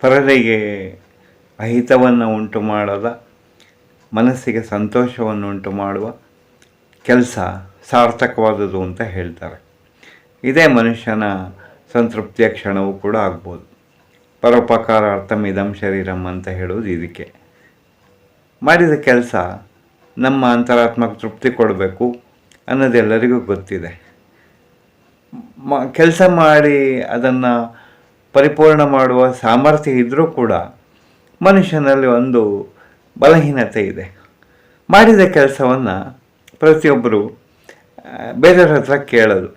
ಪರರಿಗೆ ಅಹಿತವನ್ನು ಉಂಟು ಮಾಡದ, ಮನಸ್ಸಿಗೆ ಸಂತೋಷವನ್ನು ಉಂಟು ಮಾಡುವ ಕೆಲಸ ಸಾರ್ಥಕವಾದುದು ಅಂತ ಹೇಳ್ತಾರೆ. ಇದೇ ಮನುಷ್ಯನ ಸಂತೃಪ್ತಿಯ ಕ್ಷಣವೂ ಕೂಡ ಆಗ್ಬೋದು. ಪರೋಪಕಾರಾರ್ಥಂ ಇದಂ ಶರೀರಂ ಅಂತ ಹೇಳೋದು ಇದಕ್ಕೆ. ಮಾಡಿದ ಕೆಲಸ ನಮ್ಮ ಅಂತರಾತ್ಮಕ ತೃಪ್ತಿ ಕೊಡಬೇಕು ಅನ್ನೋದೆಲ್ಲರಿಗೂ ಗೊತ್ತಿದೆ. ಮ, ಕೆಲಸ ಮಾಡಿ ಅದನ್ನು ಪರಿಪೂರ್ಣ ಮಾಡುವ ಸಾಮರ್ಥ್ಯ ಇದ್ದರೂ ಕೂಡ ಮನುಷ್ಯನಲ್ಲಿ ಒಂದು ಬಲಹೀನತೆ ಇದೆ. ಮಾಡಿದ ಕೆಲಸವನ್ನು ಪ್ರತಿಯೊಬ್ಬರು ಬೇರೆಯವ್ರ ಹತ್ರ ಕೇಳೋದು,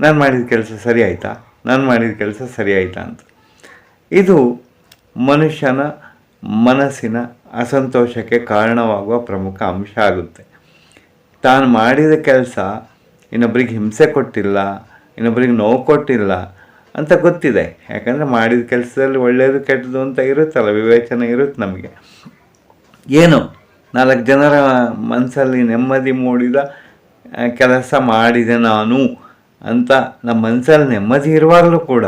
ನಾನು ಮಾಡಿದ ಕೆಲಸ ಸರಿ ಆಯಿತಾ? ನಾನು ಮಾಡಿದ ಕೆಲಸ ಸರಿ ಆಯಿತಾ? ಅಂತ. ಇದು ಮನುಷ್ಯನ ಮನಸ್ಸಿನ ಅಸಂತೋಷಕ್ಕೆ ಕಾರಣವಾಗುವ ಪ್ರಮುಖ ಅಂಶ ಆಗುತ್ತೆ. ತಾನು ಮಾಡಿದ ಕೆಲಸ ಇನ್ನೊಬ್ಬರಿಗೆ ಹಿಂಸೆ ಕೊಟ್ಟಿಲ್ಲ ಇನ್ನೊಬ್ಬರಿಗೆ ನೋವು ಕೊಟ್ಟಿಲ್ಲ ಅಂತ ಗೊತ್ತಿದೆ. ಯಾಕಂದರೆ ಮಾಡಿದ ಕೆಲಸದಲ್ಲಿ ಒಳ್ಳೆಯದು ಕೆಟ್ಟದು ಅಂತ ಇರುತ್ತಲ್ಲ, ವಿವೇಚನೆ ಇರುತ್ತೆ ನಮಗೆ. ಏನು? ನಾಲ್ಕು ಜನರ ಮನಸ್ಸಲ್ಲಿ ನೆಮ್ಮದಿ ಮೂಡಿದ ಕೆಲಸ ಮಾಡಿದೆ ನಾನು ಅಂತ ನಮ್ಮ ಮನಸ್ಸಲ್ಲಿ ನೆಮ್ಮದಿ ಇರುವಾಗಲೂ ಕೂಡ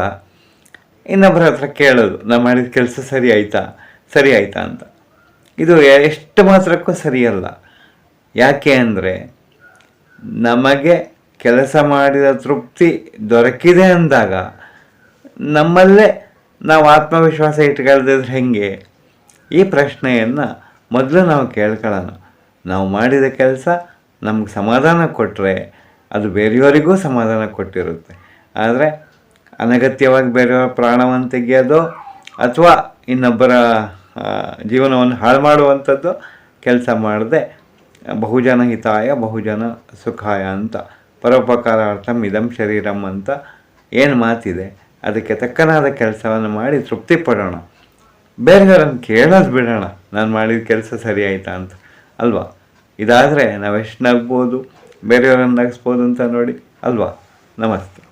ಇನ್ನೊಬ್ಬರ ಹತ್ರ ಕೇಳೋದು ನಾನು ಮಾಡಿದ ಕೆಲಸ ಸರಿ ಆಯಿತಾ? ಸರಿ ಆಯಿತಾ ಅಂತ. ಇದು ಎಷ್ಟು ಮಾತ್ರಕ್ಕೂ ಸರಿಯಲ್ಲ. ಯಾಕೆ ಅಂದರೆ ನಮಗೆ ಕೆಲಸ ಮಾಡಿದ ತೃಪ್ತಿ ದೊರಕಿದೆ ಅಂದಾಗ ನಮ್ಮಲ್ಲೇ ನಾವು ಆತ್ಮವಿಶ್ವಾಸ ಇಟ್ಕೊಳ್ದಿದ್ರೆ ಹೆಂಗೆ? ಈ ಪ್ರಶ್ನೆಯನ್ನು ಮೊದಲು ನಾವು ಕೇಳ್ಕೊಳ್ಳೋಣ. ನಾವು ಮಾಡಿದ ಕೆಲಸ ನಮ್ಗೆ ಸಮಾಧಾನ ಕೊಟ್ಟರೆ ಅದು ಬೇರೆಯವರಿಗೂ ಸಮಾಧಾನ ಕೊಟ್ಟಿರುತ್ತೆ. ಆದರೆ ಅನಗತ್ಯವಾಗಿ ಬೇರೆಯವರ ಪ್ರಾಣವನ್ನು ತೆಗೆಯೋದು ಅಥವಾ ಇನ್ನೊಬ್ಬರ ಜೀವನವನ್ನು ಹಾಳು ಮಾಡುವಂಥದ್ದು ಕೆಲಸ ಮಾಡದೆ ಬಹುಜನ ಹಿತಾಯ, ಬಹುಜನ ಸುಖಾಯ ಅಂತ ಪರೋಪಕಾರಾರ್ಥಂ ಇದಂ ಶರೀರಂ ಅಂತ ಏನು ಮಾತಿದೆ? ಅದಕ್ಕೆ ತಕ್ಕನಾದ ಕೆಲಸವನ್ನು ಮಾಡಿ ತೃಪ್ತಿ ಪಡೋಣ. ಬೇರೆಯವರನ್ನು ಕೇಳೋದು ಬಿಡೋಣ, ನಾನು ಮಾಡಿದ ಕೆಲಸ ಸರಿ ಆಯಿತಾ ಅಂತ. ಅಲ್ವಾ? ಇದಾದರೆ ನಾವೆಷ್ಟು ನಗ್ಬೋದು? ಬೇರೆಯವರನ್ನು ನಗಿಸ್ಬೋದು ಅಂತ ನೋಡಿ. ಅಲ್ವಾ? ನಮಸ್ತೆ.